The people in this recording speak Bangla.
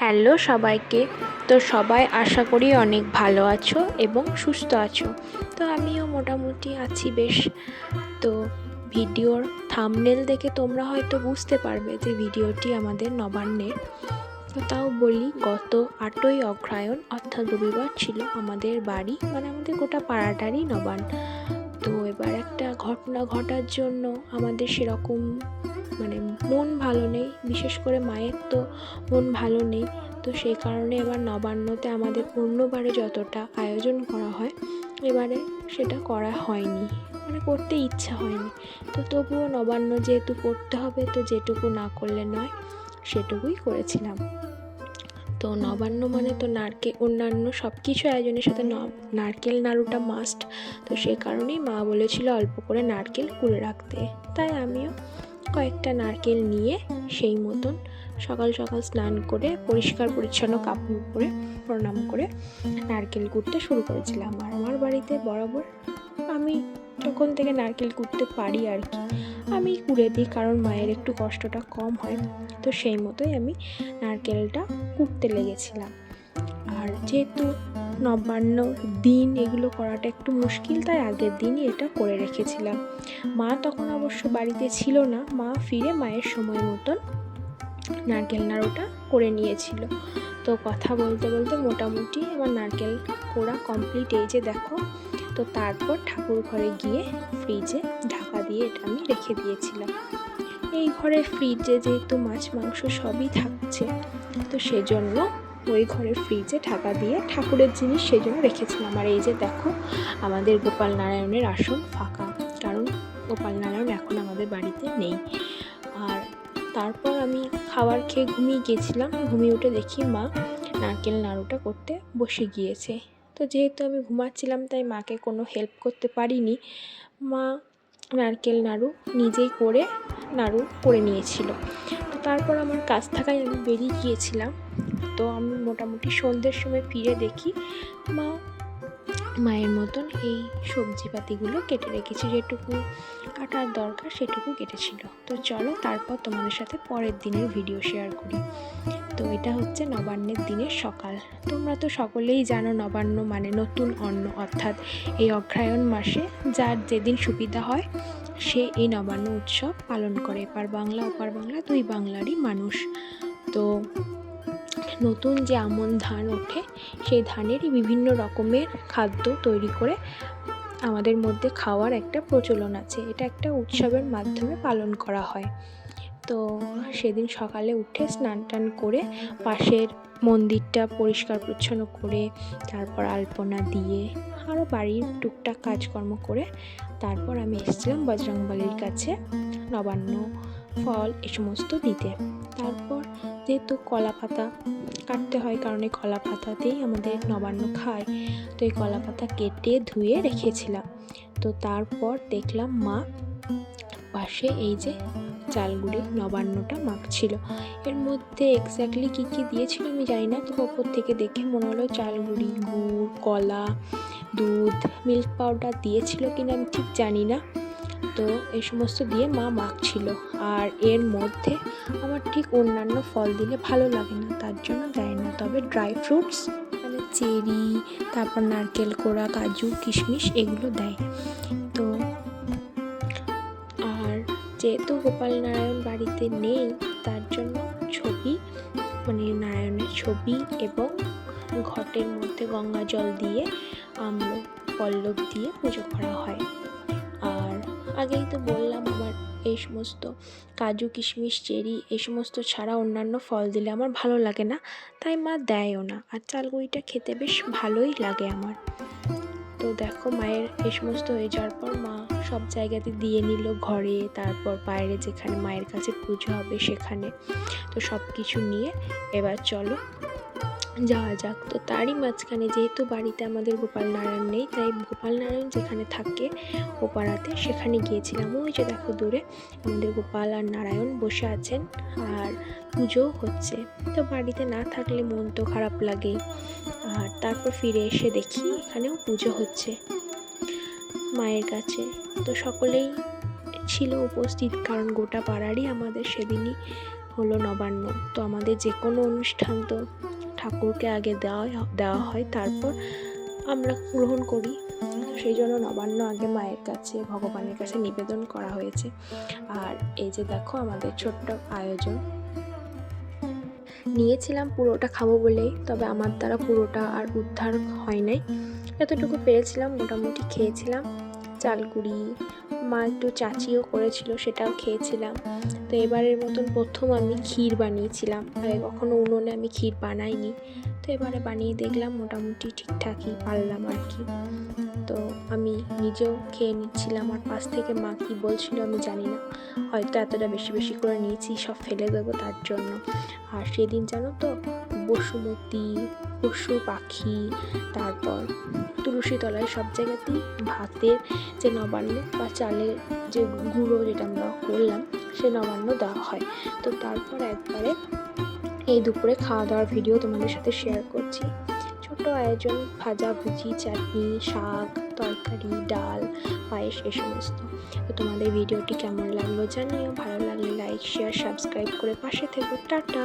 হ্যালো সবাইকে। তো সবাই আশা করি অনেক ভালো আছো এবং সুস্থ আছো। তো আমিও মোটামুটি আছি বেশ। তো ভিডিওর থামনেল দেখে তোমরা হয়তো বুঝতে পারবে যে ভিডিওটি আমাদের নবান্নের। তাও বলি, গত আটই অগ্রহায়ণ অর্থাৎ রবিবার ছিল আমাদের বাড়ি মানে আমাদের গোটা পাড়াটারই নবান্ন। তো এবার একটা ঘটনা ঘটার জন্য আমাদের সেরকম মানে মন ভালো নেই বিশেষ করে মায়ের তো মন ভালো নেই। তো সেই কারণে এবার নবান্নতে আমাদের অন্যবারে যতটা আয়োজন করা হয় এবারে সেটা করা হয়নি। মানে করতে ইচ্ছা হয়নি। তো তবুও নবান্ন যেহেতু করতে হবে তো যেটুকু না করলে নয় সেটুকুই করেছিলাম। তো নবান্ন মানে তো নারকেল অন্যান্য সব কিছু আয়োজনের সাথে নারকেল নাড়ুটা মাস্ট তো সে কারণেই মা বলেছিল অল্প করে নারকেল কুলে রাখতে। তাই আমিও কয়েকটা নারকেল নিয়ে সেই মতন সকাল সকাল স্নান করে, পরিষ্কার পরিচ্ছন্ন কাপড় পরে, প্রণাম করে নারকেল কুটতে শুরু করেছিলাম। আর আমার বাড়িতে বরাবর আমি তখন থেকে নারকেল কুটতে পারি আর কি, আমি কুড়ে দিই কারণ মায়ের একটু কষ্টটা কম হয়। তো সেই মতোই আমি নারকেলটা কুটতে লেগেছিলাম। আর যেহেতু নবান্ন দিন এগুলো করাটা একটু মুশকিল, তাই আগের দিনই এটা করে রেখেছিলাম। মা তখন অবশ্য বাড়িতে ছিল না, মা ফিরে মায়ের সময় মতন নারকেল নাড়ুটা করে নিয়েছিল। তো কথা বলতে বলতে মোটামুটি আমার নারকেল কোড়া কমপ্লিট এই যে দেখো, তো তারপর ঠাকুর ঘরে গিয়ে ফ্রিজে ঢাকা দিয়ে এটা আমি রেখে দিয়েছিলাম। এই ঘরের ফ্রিজে যেহেতু মাছ, মাংস সবই থাকছে, তো সেজন্য ওই ঘরের ফ্রিজে ঢাকা দিয়ে ঠাকুরের জিনিস সেই জন্য রেখেছিলাম। আর এই যে দেখো, আমাদের গোপাল নারায়ণের আসন ফাঁকা, কারণ গোপাল নারায়ণ এখন আমাদের বাড়িতে নেই। আর তারপর আমি খাবার খেয়ে ঘুমিয়ে গিয়েছিলাম, ঘুমিয়ে উঠে দেখি মা নারকেল নাড়ুটা করতে বসে গিয়েছে। তো যেহেতু আমি ঘুমাচ্ছিলাম, তাই মাকে কোনো হেল্প করতে পারিনি। মা নারকেল নাড়ু নিজেই করে, নাড়ু করে নিয়েছিল। তো তারপর আমার কাজ থাকায় আমি বেরিয়ে গিয়েছিলাম। তো আমি মোটামুটি সন্ধ্যের সময় ফিরে দেখি, মা মায়ের মতন এই সবজিপাতিগুলো কেটে রেখেছি, যেটুকু কাটার দরকার সেটুকু কেটেছিল। তো চলো তারপর তোমাদের সাথে পরের দিনের ভিডিও শেয়ার করি। তো এটা হচ্ছে নবান্নের দিনের সকাল। তোমরা তো সকলেই জানো নবান্ন মানে নতুন অন্ন, অর্থাৎ এই অগ্রহায়ণ মাসে যার যেদিন সুবিধা হয়, সে এই নবান্ন উৎসব পালন করে। এপার বাংলা, ওপার বাংলা, দুই বাংলারই মানুষ। তো নতুন যে আমন ধান ওঠে, সেই ধানেরই বিভিন্ন রকমের খাদ্য তৈরি করে আমাদের মধ্যে খাওয়ার একটা প্রচলন আছে। এটা একটা উৎসবের মাধ্যমে পালন করা হয়। তো সেদিন সকালে উঠে স্নান টান করে পাশের মন্দিরটা পরিষ্কার পরিচ্ছন্ন করে, তারপর আলপনা দিয়ে আরও বাড়ির টুকটাক কাজকর্ম করে, তারপর আমি এসেছিলাম বজরংবলির কাছে নবান্ন ফল এ সমস্ত দিতে। তারপর যেহেতু কলা পাতা কাটতে হয়, কারণ এই কলা পাতাতেই আমাদের নবান্ন খায়, তো এই কলা পাতা কেটে ধুয়ে রেখেছিলাম। তো তারপর দেখলাম মা পাশে এই যে চালগুড়ি নবান্নটা মাখছিল। এর মধ্যে এক্স্যাক্টলি কী কী দিয়েছিল আমি জানি না তো ওপর থেকে দেখে মনে হলো চালগুড়ি গুড়, কলা, দুধ মিল্ক পাউডার দিয়েছিল কিনা আমি ঠিক জানি না। তো এই সমস্ত দিয়ে মা মাখছিল। আর এর মধ্যে আমার ঠিক অন্যান্য ফল দিলে ভালো লাগে না, তার জন্য দেয় না। তবে ড্রাই ফ্রুটস মানে চেরি, তারপর নারকেল কোড়া, কাজু, কিশমিশ এগুলো দেয়। তো আর যেহেতু গোপাল নারায়ণ বাড়িতে নেই, তার জন্য ছবি মানে নারায়ণের ছবি এবং ঘটের মধ্যে গঙ্গা জল দিয়ে আম্র পল্লব দিয়ে পুজো করা হয়। আগেই তো বললাম আমার এই সমস্ত কাজু, কিশমিশ, চেরি এই সমস্ত ছাড়া অন্যান্য ফল দিলে আমার ভালো লাগে না। তাই মা দেয়ও না আর চালগুড়িটা খেতে বেশ ভালোই লাগে আমার। তো দেখো মায়ের এই সমস্ত হয়ে যাওয়ার পর মা সব জায়গাতে দিয়ে নিল, ঘরে, তারপর বাইরে যেখানে মায়ের কাছে পুজো হবে সেখানে। তো সব কিছু নিয়ে এবার চলো যাওয়া যাক। তো তারই মাঝখানে যেহেতু বাড়িতে আমাদের গোপাল নারায়ণ নেই, তাই গোপাল নারায়ণ যেখানে থাকে ও পাড়াতে সেখানে গিয়েছিলাম। ওই যে দেখো দূরে আমাদের গোপাল আর নারায়ণ বসে আছেন আর পুজোও হচ্ছে। তো বাড়িতে না থাকলে মন তো খারাপ লাগেই। আর তারপর ফিরে এসে দেখি এখানেও পুজো হচ্ছে মায়ের কাছে। তো সকলেই ছিল উপস্থিত কারণ গোটা পাড়ারই আমাদের সেদিনই হলো নবান্ন। তো আমাদের যে কোনো অনুষ্ঠান তো ঠাকুরকে আগে দেওয়া দেওয়া হয়, তারপর আমরা গ্রহণ করি। সেই জন্য নবান্ন আগে মায়ের কাছে, ভগবানের কাছে নিবেদন করা হয়েছে। আর এই যে দেখো আমাদের ছোট্ট আয়োজন। নিয়েছিলাম পুরোটা খাব বলেই, তবে আমার দ্বারা পুরোটা আর উদ্ধার হয় নাই। এতটুকু পেরেছিলাম, মোটামুটি খেয়েছিলাম। চালকুড়ি মা একটু চাচিও করেছিল, সেটাও খেয়েছিলাম। তো এবারের মতন প্রথম আমি ক্ষীর বানিয়েছিলাম, আগে কখনো উনুনে আমি ক্ষীর বানাইনি। তো এবারে বানিয়ে দেখলাম মোটামুটি ঠিকঠাকই পারলাম আর কি। তো আমি নিজেও খেয়ে নিচ্ছিলাম, আর পাশ থেকে মা কী বলছিল আমি জানি না। হয়তো এতটা বেশি বেশি করে নিয়েছি, সব ফেলে দেবো তার জন্য। আর সেদিন জানো তো, বসুমতী, পশু পাখি, তারপর তুলসী তলায় সব জায়গাতেই ভাতের যে নবান্ন বা চালের যে গুঁড়ো যেটা আমরা করলাম সে নবান্ন দেওয়া হয়। তো তারপর একবারে এই দুপুরে খাওয়া দাওয়ার ভিডিও তোমাদের সাথে শেয়ার করছি। ছোট আয়োজন, ভাজা ভুজি, চাটনি, শাক, তরকারি, ডাল, পায়েস এ সমস্ত। তো তোমাদের ভিডিওটি কেমন লাগল জানিও। ভালো লাগলে লাইক শেয়ার সাবস্ক্রাইব করে পাশে থেকো। টাটা!